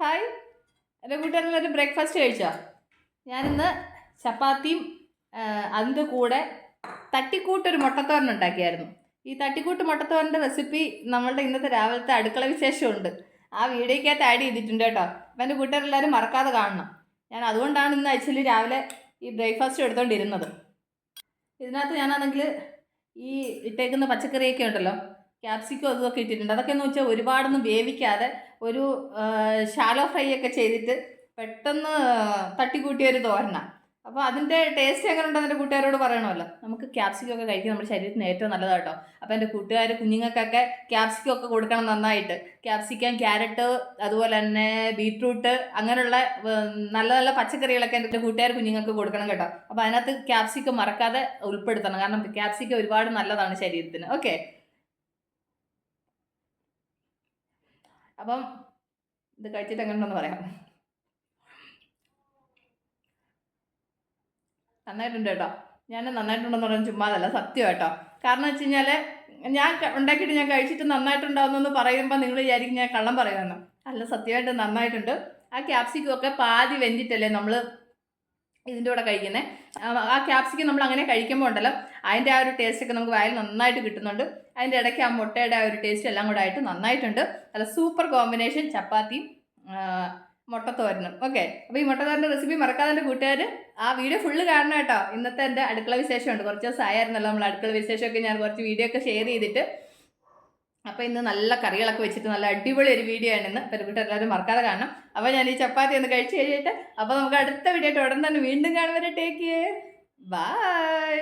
Hi. എന്റെ കൂട്ടുകാരെല്ലാവരും breakfast കഴിച്ചോ? ഞാനിന്ന് ചപ്പാത്തിയും അതിന്റെ കൂടെ തട്ടിക്കൂട്ടൊരു മുട്ടത്തോരൻ ഉണ്ടാക്കിയായിരുന്നു. ഈ തട്ടിക്കൂട്ട് മുട്ടത്തോരന്റെ റെസിപ്പി നമ്മളുടെ ഇന്നത്തെ രാവിലത്തെ അടുക്കള വിശേഷമുണ്ട്. ആ വീഡിയോക്കകത്ത് ആഡ് ചെയ്തിട്ടുണ്ട് കേട്ടോ. അപ്പം എന്റെ കൂട്ടുകാരെല്ലാവരും മറക്കാതെ കാണണം. ഞാൻ അതുകൊണ്ടാണ് ഇന്ന് ആക്ച്വലി രാവിലെ ഈ ബ്രേക്ക്ഫാസ്റ്റ് എടുത്തുകൊണ്ടിരുന്നത് ഇതിനകത്ത് ഞാനാണെങ്കിൽ ഈ ഇട്ടേക്കുന്ന പച്ചക്കറിയൊക്കെ ഉണ്ടല്ലോ. ക്യാപ്സിക്കോ അതൊക്കെ ഇട്ടിട്ടുണ്ട്. അതൊക്കെ എന്ന് വെച്ചാൽ ഒരുപാടൊന്നും വേവിക്കാതെ ഒരു ഷാലോ ഫ്രൈ ഒക്കെ ചെയ്തിട്ട് പെട്ടെന്ന് തട്ടിക്കൂട്ടിയ ഒരു തോരണ അപ്പോൾ അതിന്റെ ടേസ്റ്റ് എങ്ങനെ ഉണ്ടെന്ന് എന്റെ കൂട്ടുകാരോട് പറയണമല്ലോ. നമുക്ക് ക്യാപ്സിക്കം ഒക്കെ കഴിക്കുന്നത് നമ്മുടെ ശരീരത്തിന് ഏറ്റവും നല്ലതാണ് കേട്ടോ അപ്പോൾ എന്റെ കൂട്ടുകാർ കുഞ്ഞുങ്ങൾക്കൊക്കെ ക്യാപ്സിക്കം ഒക്കെ കൊടുക്കണം നന്നായിട്ട്. ക്യാപ്സിക്കം ക്യാരറ്റ് അതുപോലെ തന്നെ ബീട്രൂട്ട് അങ്ങനെയുള്ള നല്ല നല്ല പച്ചക്കറികളൊക്കെ എന്റെ കൂട്ടുകാർ കുഞ്ഞുങ്ങൾക്ക് കൊടുക്കണം കേട്ടോ. അപ്പോൾ അതിനകത്ത് ക്യാപ്സിക്കം മറക്കാതെ ഉൾപ്പെടുത്തണം. കാരണം ക്യാപ്സിക്കം ഒരുപാട് നല്ലതാണ് ശരീരത്തിന്. ഓക്കെ അപ്പം ഇത് കഴിച്ചിട്ട് എങ്ങനെയുണ്ടെന്ന് പറയാം. നന്നായിട്ടുണ്ട് കേട്ടോ. ഞാൻ നന്നായിട്ടുണ്ടെന്ന് പറയാൻ ചുമ്മാതല്ല സത്യം കേട്ടോ കാരണം വെച്ച് കഴിഞ്ഞാൽ ഞാൻ ഉണ്ടാക്കിയിട്ട് ഞാൻ കഴിച്ചിട്ട് നന്നായിട്ടുണ്ടാവുന്നെന്ന് പറയുമ്പോൾ നിങ്ങൾ വിചാരിക്കും ഞാൻ കള്ളം പറയുമെന്ന്. അല്ല സത്യമായിട്ട് നന്നായിട്ടുണ്ട്. ആ ക്യാപ്സിക്കം ഒക്കെ പാതി വെന്തിട്ടല്ലേ നമ്മൾ ഇതിന്റെ കൂടെ കഴിക്കുന്നത് ആ ക്യാപ്സിക്കം നമ്മൾ അങ്ങനെ കഴിക്കുമ്പോൾ ഉണ്ടല്ലോ അതിന്റെ ആ ഒരു ടേസ്റ്റ് ഒക്കെ നമുക്ക് വായിൽ നന്നായിട്ട് കിട്ടുന്നുണ്ട്. അതിന്റെ ഇടയ്ക്ക് ആ മുട്ടയുടെ ആ ഒരു ടേസ്റ്റ് എല്ലാം കൂടെ ആയിട്ട് നന്നായിട്ടുണ്ട്. നല്ല സൂപ്പർ കോമ്പിനേഷൻ ചപ്പാത്തിയും മുട്ടത്തോരനും. ഓക്കെ അപ്പോൾ ഈ മുട്ടത്തോരന്റെ റെസിപ്പി മറക്കാതെ എന്റെ കൂട്ടുകാർ ആ വീഡിയോ ഫുള്ള് കാണണം കേട്ടോ. ഇന്നത്തെ എന്റെ അടുക്കള വിശേഷമുണ്ട്. കുറച്ച് ദിവസം ആയിരുന്നല്ലോ നമ്മൾ അടുക്കള വിശേഷമൊക്കെ ഞാൻ കുറച്ച് വീഡിയോ ഒക്കെ ഷെയർ ചെയ്തിട്ട്. അപ്പോൾ ഇന്ന് നല്ല കറികളൊക്കെ വെച്ചിട്ട് നല്ല അടിപൊളി ഒരു വീഡിയോ ആണ് ഇന്ന്. കൂട്ടുകാർ എല്ലാവരും മറക്കാതെ കാണണം. അപ്പോൾ ഞാൻ ഈ ചപ്പാത്തി ഒന്ന് കഴിച്ച് കഴിഞ്ഞിട്ട് അപ്പോൾ നമുക്ക് അടുത്ത വീഡിയോ ആയിട്ട് ഉടൻ തന്നെ വീണ്ടും കാണുന്നവരെ ടേക്ക് ബൈ